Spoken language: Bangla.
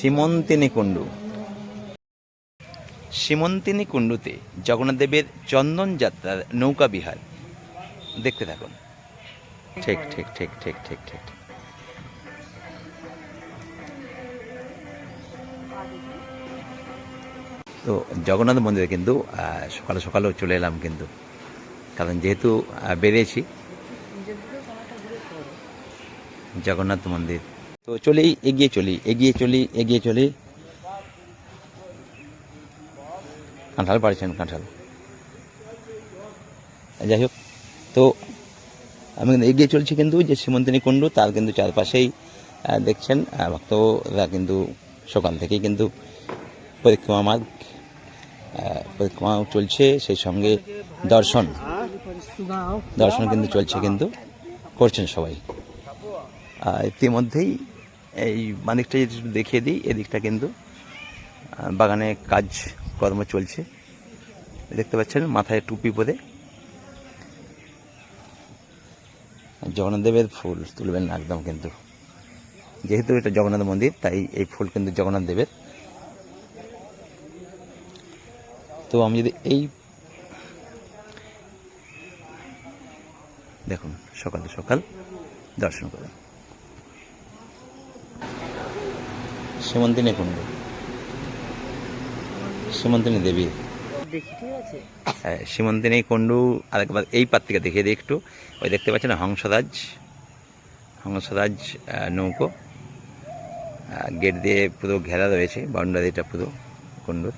সীমন্তিনী কুণ্ডু সীমন্তিনী কুণ্ডুতে জগন্নাথ দেবের চন্দন যাত্রার নৌকা বিহার। দেখতে থাকুন। ঠিক ঠিক ঠিক ঠিক ঠিক ঠিক। তো জগন্নাথ মন্দিরে কিন্তু সকালে সকালেও চলে এলাম কিন্তু। কারণ যেহেতু বেরিয়েছি। জগন্নাথ মন্দির। তো চলি, এগিয়ে চলি এগিয়ে চলি এগিয়ে চলি। কাঁঠাল পাড়ছেন কাঁঠাল। যাই হোক, তো আমি কিন্তু এগিয়ে চলছি কিন্তু যে সীমন্তিনী কুণ্ডু, তার কিন্তু চারপাশেই দেখছেন ভক্তরা কিন্তু সকাল থেকেই কিন্তু পরিক্রমা মার্গ পরিক্রমা চলছে, সেই সঙ্গে দর্শন। দর্শন কিন্তু চলছে কিন্তু, করছেন সবাই। ইতিমধ্যেই এই মানিকটা যদি একটু দেখিয়ে দিই, এদিকটা কিন্তু বাগানে কাজ, কর্ম চলছে। দেখতে পাচ্ছেন, মাথায় টুপি পরে। জগন্নাথদেবের ফুল তুলবেন না একদম কিন্তু। যেহেতু এটা জগন্নাথ মন্দির, তাই এই ফুল কিন্তু জগন্নাথ দেবের তো আমি যদি এই দেখুন, সকাল সকাল দর্শন করুন। সীমন্তিনী কুণ্ড। সীমন্তিনী দেবী। হ্যাঁ, সীমন্তিনী কুণ্ডু আরেকবার এই পাত্রিকা দেখিয়ে দিই একটু। ওই দেখতে পাচ্ছেন হংসরাজ হংসরাজ নৌকো। গেট দিয়ে পুরো ঘেরা রয়েছে বাউন্ডারিটা পুরো কুণ্ডুর।